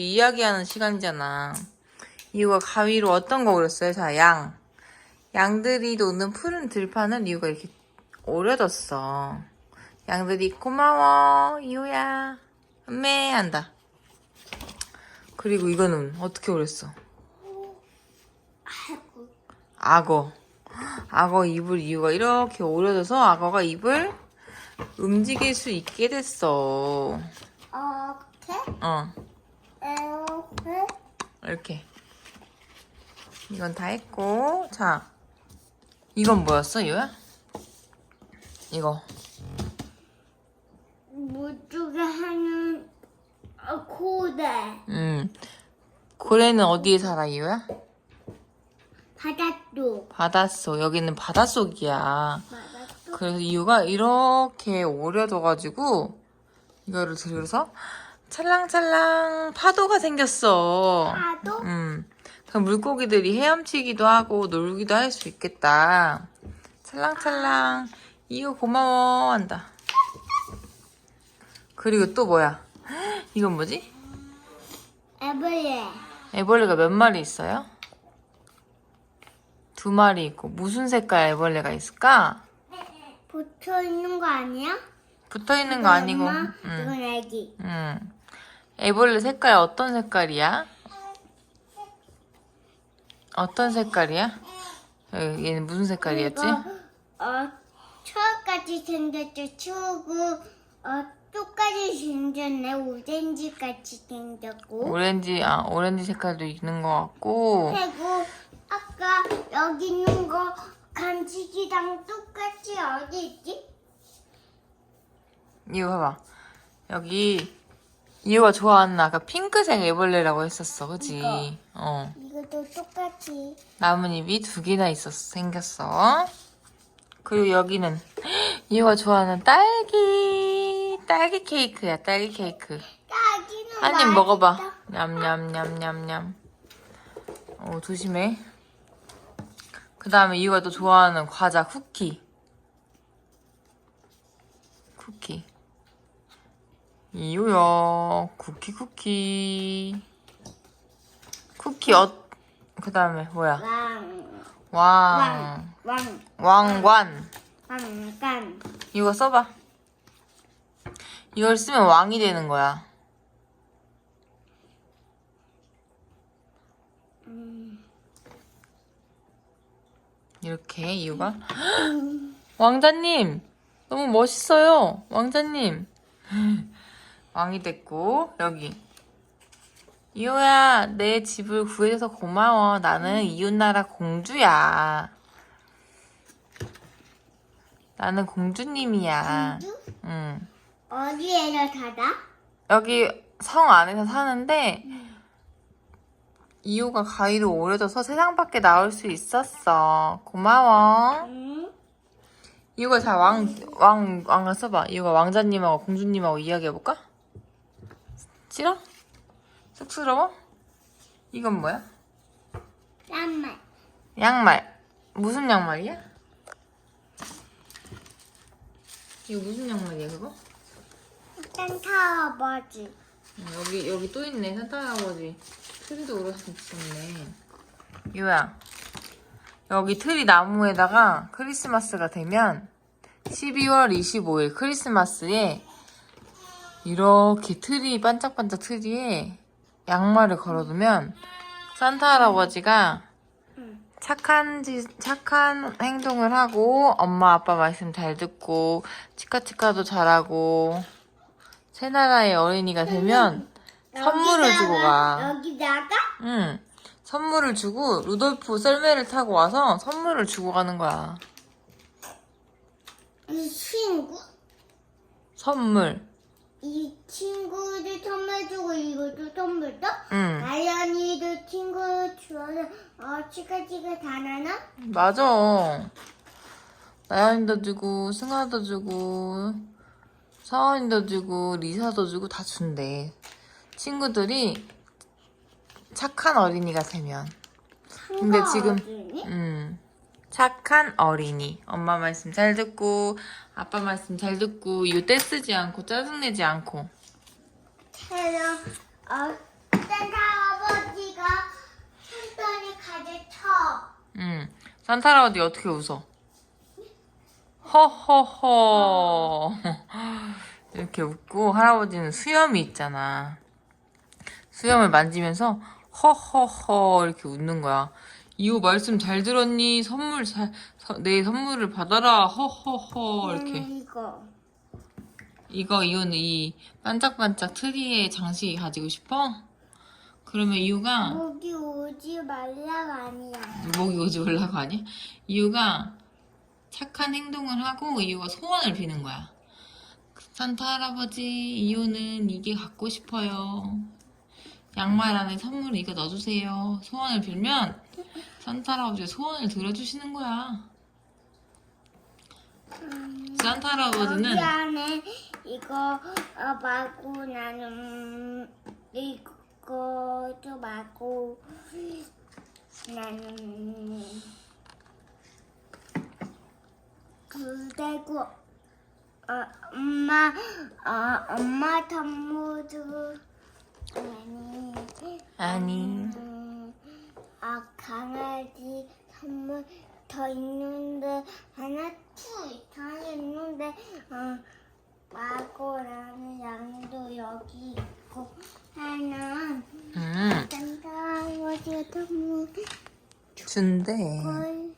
이야기하는 시간이잖아. 이유가 가위로 어떤 거 그렸어요? 자, 양. 양들이 노는 푸른 들판을 이유가 이렇게 오려졌어. 양들이 고마워, 이유야. 음메 한다. 그리고 이거는 어떻게? 아이고. 악어. 악어 입을 이유가 이렇게 오려져서 악어가 입을 움직일 수 있게 됐어. 이렇게 어, 이렇게 이렇게. 이건 다 했고, 자. 이건 뭐였어, 이거야? 이거. 물쪽에 하는 어, 고래 음. 고래는 어디에 살아, 이거야? 바닷속 바닷속. 여기는 바닷속이야. 바닷속 그래서 이유가 이렇게 오려져가지고, 이거를 들어서 찰랑찰랑 파도가 생겼어. 파도 음. 그럼 물고기들이 헤엄치기도 하고 놀기도 할 수 있겠다. 찰랑찰랑. 이거 고마워. 한다. 그리고 또 뭐야? 이건 뭐지? 애벌레 애벌레가 몇 마리 있어요? 두 마리 있고. 무슨 색깔 애벌레가 있을까? 붙어 있는 거 아니야? 붙어 있는 거 아니고. 엄마, 음. 이건 애기 음. 애벌레 색깔 어떤 색깔이야? 어떤 색깔이야? 어, 얘는 무슨 색깔이었지? 이거, 어 초같이 생겼죠 초고 어 똑같이 생겼네 오렌지 같이 생겼고 오렌지, 아, 오렌지 색깔도 있는 것 같고. 그리고 아까 여기 있는 거 간식이랑 똑같이 어디 있지? 이거 봐봐. 여기, 이유가 좋아하는 아까 핑크색 애벌레라고 했었어, 그지? 이거. 어. 이것도 똑같이 나뭇잎이 두 개나 있었어, 생겼어. 그리고 여기는 이유가 좋아하는 딸기, 딸기 케이크야, 딸기 케이크. 딸기는 한 입. 먹어봐. 냠냠냠냠냠. 어, 조심해. 그 다음에 이유가 또 좋아하는 과자, 쿠키. 쿠키. 이유야, 쿠키, 쿠키. 쿠키, 어, 그 다음에 뭐야? 왕, 왕. 왕, 왕, 왕관. 왕관. 이거 써봐. 이걸 쓰면 왕이 되는 거야. 이렇게 이유가 왕자님 너무 멋있어요 왕자님 왕이 됐고 여기 이호야 내 집을 구해줘서 고마워 나는 이웃나라 공주야 나는 공주님이야 공주? 응 어디에서 살아? 여기 성 안에서 사는데 이호가 가위로 오려져서 세상 밖에 나올 수 있었어 고마워 응. 이거 자, 왕, 왕, 왕을 써봐. 이거 왕자님하고 공주님하고 이야기해볼까? 싫어? 쑥스러워? 이건 뭐야? 짠말. 양말. 무슨 양말이야? 이거 무슨 양말이야, 그거? 산타 아버지. 음, 여기, 여기 또 있네, 산타 할아버지. 트리도 오르셨 있네. 유야. 여기 트리 나무에다가 크리스마스가 되면 12월 25일 크리스마스에 이렇게 트리, 반짝반짝 트리에 양말을 걸어두면 산타 할아버지가 응. 착한 짓, 착한 행동을 하고 엄마 아빠 말씀 잘 듣고 치카치카도 잘하고 새 나라의 어린이가 되면 선물을 주고 가. 여기다가 응. 선물을 주고 루돌프 썰매를 타고 와서 선물을 주고 가는 거야. 이 친구 선물. 이 친구도 선물 주고 이것도 선물 줘? 응. 나연이도 친구 주어서 어 치카치카 다 나나? 맞아. 나연이도 주고 승아도 주고 서원이도 주고 리사도 주고 다 준대. 친구들이 착한 어린이가 되면. 근데 지금- 어디니? 음. 착한 어린이. 엄마 말씀 잘 듣고, 아빠 말씀 잘 듣고, 이유 떼쓰지 않고, 짜증내지 않고. 테러 어 산타 할아버지가 손돈이 가득 응. 산타 할아버지 어떻게 웃어? 허허허. 이렇게 웃고 할아버지는 수염이 있잖아. 수염을 만지면서 허허허 이렇게 웃는 거야. 이호 말씀 잘 들었니? 선물 잘, 서- 내 선물을 받아라. 허허허 이렇게. 이거. 이거 이호는 이 반짝반짝 트리에 장식이 가지고 싶어? 그러면 이유가 목이 오지 말라가 아니야. 목이 오지 올라고 하니? 이유가 착한 행동을 하고 이유가 소원을 비는 거야. 산타 할아버지, 이유는 이게 갖고 싶어요. 양말 안에 선물 이거 넣어주세요. 소원을 빌면 산타 할아버지가 소원을 들어주시는 거야. 산타 할아버지는 여기 안에 이거 어, 말고 나는 이거도 말고 나는 그리고 어, 엄마 어, 엄마 선물도 아니. 아니 음, 아 강아지 선물 더 있는데 하나 투 이상 있는데 어 마고라는 양도 여기 있고 하나 음. 산타 할아버지가 선물 준대. 걸